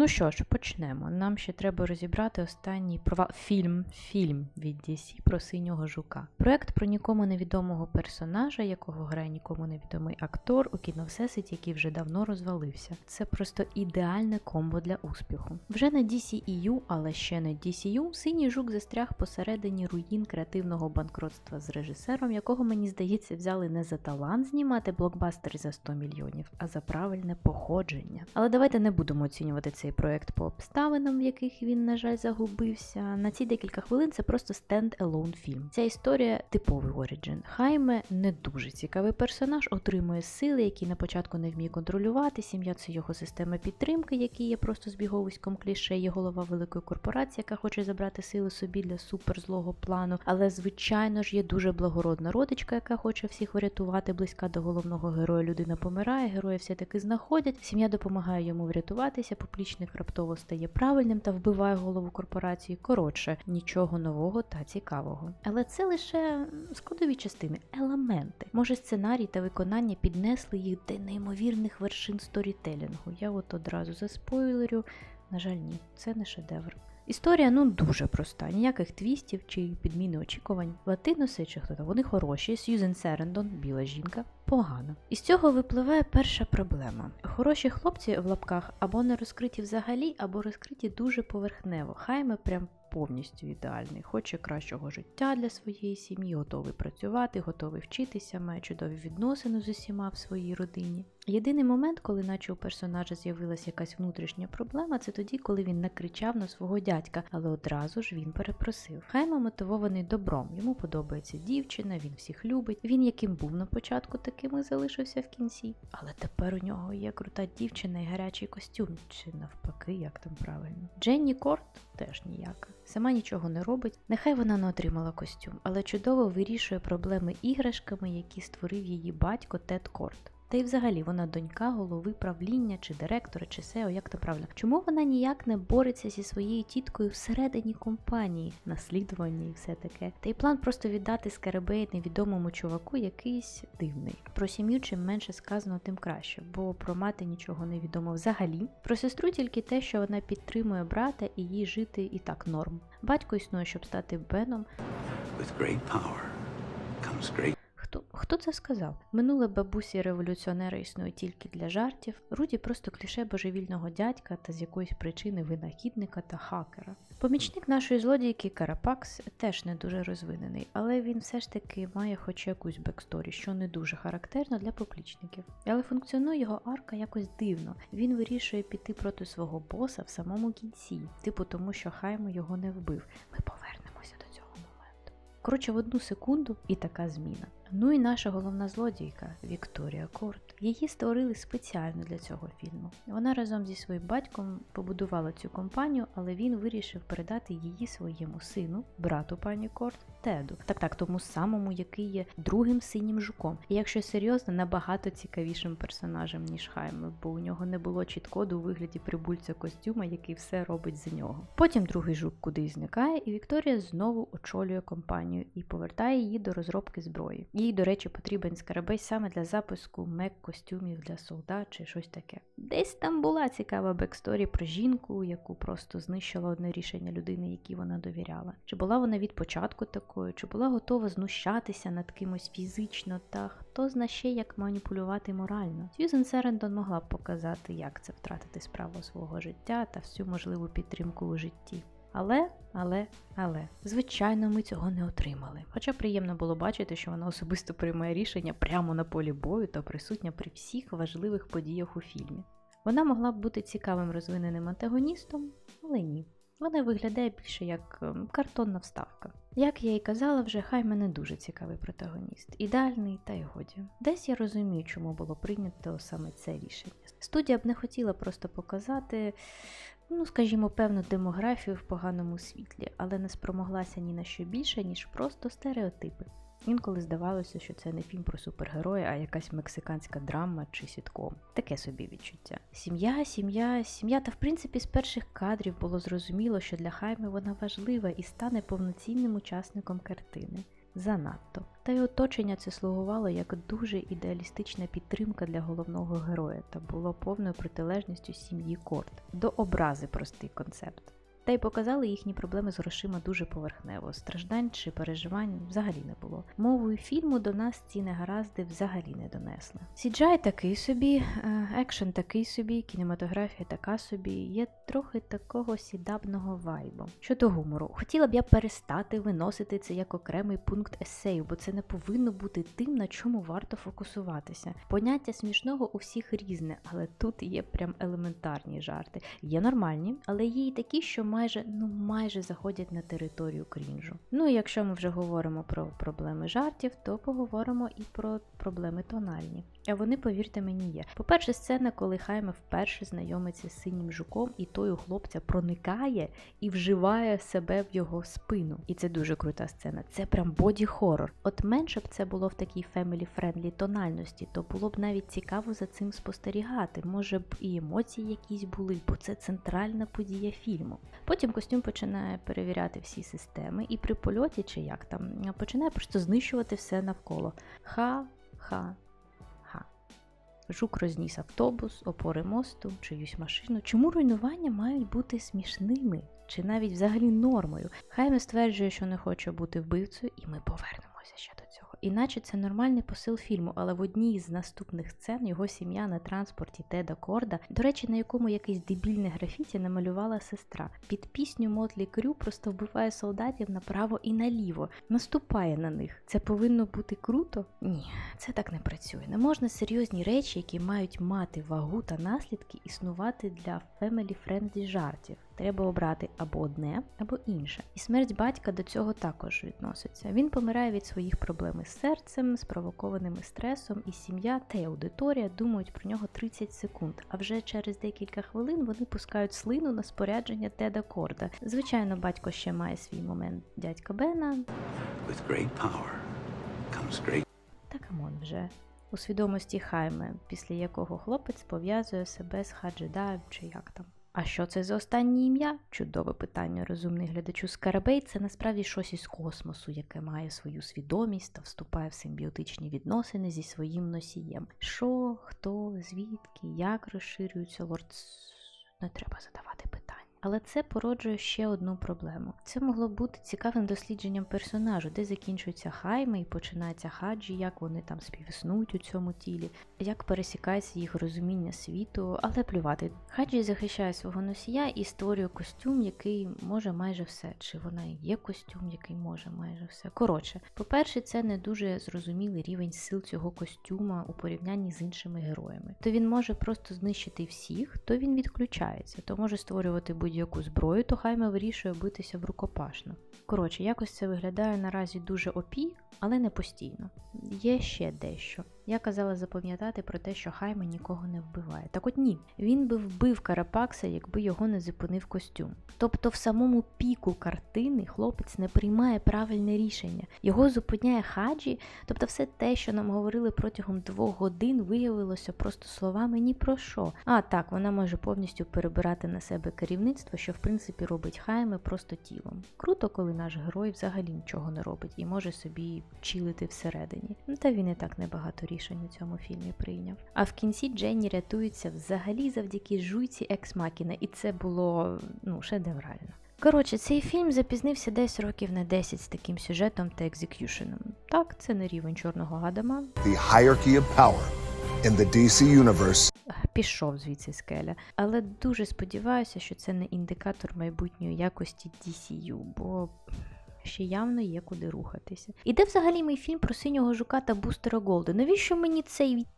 Ну що ж, почнемо. Нам ще треба розібрати останній прова... фільм, фільм від DC про синього жука. Проект про нікому невідомого персонажа, якого грає нікому невідомий актор у кіно Всесвіті, який вже давно розвалився. Це просто ідеальне комбо для успіху. Вже на DCEU, але ще не DCU, синій жук застряг посередині руїн креативного банкротства з режисером, якого мені здається взяли не за талант знімати блокбастер за 100 мільйонів, а за правильне походження. Але давайте не будемо оцінювати цей проект по обставинам, в яких він, на жаль, загубився. На ці декілька хвилин це просто стенд-елоун фільм. Ця історія типовий Оріджин. Хайме не дуже цікавий персонаж, отримує сили, які на початку не вміє контролювати. Сім'я це його система підтримки, які є просто збіговиськом кліше, є голова великої корпорації, яка хоче забрати сили собі для суперзлого плану. Але, звичайно ж, є дуже благородна родичка, яка хоче всіх врятувати, близька до головного героя. Людина помирає, герої все таки знаходять. Сім'я допомагає йому врятуватися. Поплічник раптово стає правильним та вбиває голову корпорації. Коротше, нічого нового та цікавого. Але це лише складові частини, елементи. Може, сценарій та виконання піднесли їх до неймовірних вершин сторітелінгу. Я от одразу заспойлерю. На жаль, ні, це не шедевр. Історія ну дуже проста, ніяких твістів чи підміни очікувань. Латиноси чи хто там, вони хороші. Сьюзен Серендон, біла жінка, погано. І з цього випливає перша проблема. Хороші хлопці в лапках або не розкриті взагалі, або розкриті дуже поверхнево. Хайме прям повністю ідеальний, хоче кращого життя для своєї сім'ї, готовий працювати, готовий вчитися, має чудові відносини з усіма в своїй родині. Єдиний момент, коли наче у персонажа з'явилася якась внутрішня проблема, це тоді, коли він накричав на свого дядька, але одразу ж він перепросив. Хайма мотивований добром, йому подобається дівчина, він всіх любить. Він яким був на початку, таким і залишився в кінці. Але тепер у нього є крута дівчина і гарячий костюм, чи навпаки, як там правильно. Дженні Корт теж ніяка. Сама нічого не робить. Нехай вона не отримала костюм, але чудово вирішує проблеми іграшками, які створив її батько Тед Корт. Та й взагалі вона донька голови правління, чи директора, чи SEO, як то правильно. Чому вона ніяк не бореться зі своєю тіткою всередині компанії, наслідування і все таке? Та й план просто віддати скарабей невідомому чуваку якийсь дивний. Про сім'ю чим менше сказано, тим краще, бо про мати нічого не відомо взагалі. Про сестру тільки те, що вона підтримує брата і їй жити і так норм. Батько існує, щоб стати Беном. With great power comes great Хто це сказав? Минуле бабусі революціонера існує тільки для жартів. Руді просто кліше божевільного дядька та з якоїсь причини винахідника та хакера. Помічник нашої злодійки Карапакс теж не дуже розвинений, але він все ж таки має хоч якусь бексторі, що не дуже характерно для поплічників. Але функціонує його арка якось дивно. Він вирішує піти проти свого боса в самому кінці, типу тому, що Хаймо його не вбив. Ми моменту. Коротше, в одну секунду і така зміна. Ну і наша головна злодійка Вікторія Корт. Її створили спеціально для цього фільму. Вона разом зі своїм батьком побудувала цю компанію, але він вирішив передати її своєму сину, брату пані Корт, Теду. Так так, тому самому, який є другим синім жуком. І якщо серйозно, набагато цікавішим персонажем, ніж Хайме, бо у нього не було чіткоду у вигляді прибульця костюма, який все робить за нього. Потім другий жук кудись зникає, і Вікторія знову очолює компанію і повертає її до розробки зброї. Їй, до речі, потрібен скарабей саме для запуску мек костюмів для солдат чи щось таке. Десь там була цікава бексторі про жінку, яку просто знищила одне рішення людини, якій вона довіряла. Чи була вона від початку такою, чи була готова знущатися над кимось фізично, та хто зна ще як маніпулювати морально. Сьюзен Серендон могла б показати, як це втратити справу свого життя та всю можливу підтримку у житті. Але, але, але, звичайно, ми цього не отримали. Хоча приємно було бачити, що вона особисто приймає рішення прямо на полі бою та присутня при всіх важливих подіях у фільмі. Вона могла б бути цікавим розвиненим антагоністом, але ні. Вона виглядає більше як ем, картонна вставка. Як я і казала, вже хай мене дуже цікавий протагоніст, ідеальний та й годі. Десь я розумію, чому було прийнято саме це рішення. Студія б не хотіла просто показати, ну скажімо, певну демографію в поганому світлі, але не спромоглася ні на що більше, ніж просто стереотипи. Інколи здавалося, що це не фільм про супергероя, а якась мексиканська драма чи сітком. Таке собі відчуття. Сім'я, сім'я, сім'я, та в принципі з перших кадрів було зрозуміло, що для Хайми вона важлива і стане повноцінним учасником картини. занадто. Та й оточення це слугувало як дуже ідеалістична підтримка для головного героя та було повною протилежністю сім'ї Корт. До образи простий концепт. Та й показали їхні проблеми з грошима дуже поверхнево. Страждань чи переживань взагалі не було. Мовою фільму до нас ці негаразди взагалі не донесли. Сіджай такий собі, е, екшен такий собі, кінематографія така собі. Є трохи такого сідабного вайбу. Щодо гумору, хотіла б я перестати виносити це як окремий пункт есею, бо це не повинно бути тим, на чому варто фокусуватися. Поняття смішного у всіх різне, але тут є прям елементарні жарти. Є нормальні, але є і такі, що майже ну майже заходять на територію крінжу. Ну і якщо ми вже говоримо про проблеми жартів, то поговоримо і про проблеми тональні. А вони, повірте мені, є. По-перше, сцена, коли Хайме вперше знайомиться з синім жуком, і той у хлопця проникає і вживає себе в його спину. І це дуже крута сцена. Це прям боді-хорор. От менше б це було в такій family-friendly тональності, то було б навіть цікаво за цим спостерігати. Може б і емоції якісь були, бо це центральна подія фільму. Потім костюм починає перевіряти всі системи, і при польоті, чи як там, починає просто знищувати все навколо. Ха-ха. Ха. Жук розніс автобус, опори мосту, чиюсь машину. Чому руйнування мають бути смішними чи навіть взагалі нормою? Хайме стверджує, що не хоче бути вбивцею, і ми повернемося ще до цього. Іначе це нормальний посил фільму, але в одній з наступних сцен його сім'я на транспорті Теда Корда, до речі, на якому якийсь дебільне графіті намалювала сестра. Під пісню Мотлі Крю просто вбиває солдатів направо і наліво, наступає на них. Це повинно бути круто? Ні, це так не працює. Не можна серйозні речі, які мають мати вагу та наслідки, існувати для family-friendly жартів. Треба обрати або одне, або інше. І смерть батька до цього також відноситься. Він помирає від своїх проблем із серцем, спровокованими стресом, і сім'я та й аудиторія думають про нього 30 секунд. А вже через декілька хвилин вони пускають слину на спорядження Теда Корда. Звичайно, батько ще має свій момент дядька Бена, With great power comes great. та камон вже. У свідомості Хайме, після якого хлопець пов'язує себе з Хаджедаєм чи як там. А що це за останнє ім'я? Чудове питання, розумний глядачу. Скарабей це насправді щось із космосу, яке має свою свідомість та вступає в симбіотичні відносини зі своїм носієм. Що, хто, звідки, як розширюється лорд. Не треба задавати. Але це породжує ще одну проблему. Це могло бути цікавим дослідженням персонажу, де закінчується хайме і починається хаджі, як вони там співіснують у цьому тілі, як пересікається їх розуміння світу, але плювати. Хаджі захищає свого носія і створює костюм, який може майже все. Чи вона є костюм, який може майже все. Коротше, по-перше, це не дуже зрозумілий рівень сил цього костюма у порівнянні з іншими героями. То він може просто знищити всіх, то він відключається, то може створювати будь-яку зброю, то Хайме вирішує битися в рукопашну. Коротше, якось це виглядає наразі дуже опі, але не постійно. Є ще дещо. Я казала запам'ятати про те, що Хайме нікого не вбиває. Так от ні, він би вбив Карапакса, якби його не зупинив костюм. Тобто в самому піку картини хлопець не приймає правильне рішення. Його зупиняє хаджі, тобто все те, що нам говорили протягом двох годин, виявилося просто словами ні про що. А так, вона може повністю перебирати на себе керівництво, що в принципі робить Хайме просто тілом. Круто, коли наш герой взагалі нічого не робить і може собі чилити всередині. Та він і так небагато рішень у цьому фільмі прийняв. А в кінці Дженні рятується взагалі завдяки жуйці екс-макіна, і це було ну шедеврально. Коротше, цей фільм запізнився десь років на 10 з таким сюжетом та екзекюшеном. Так, це не рівень чорного гадама. the hierarchy of power in the DC Universe Пішов звідси скеля. Але дуже сподіваюся, що це не індикатор майбутньої якості DCU, бо ще явно є куди рухатися. І де взагалі мій фільм про синього жука та бустера Голда? Навіщо мені цей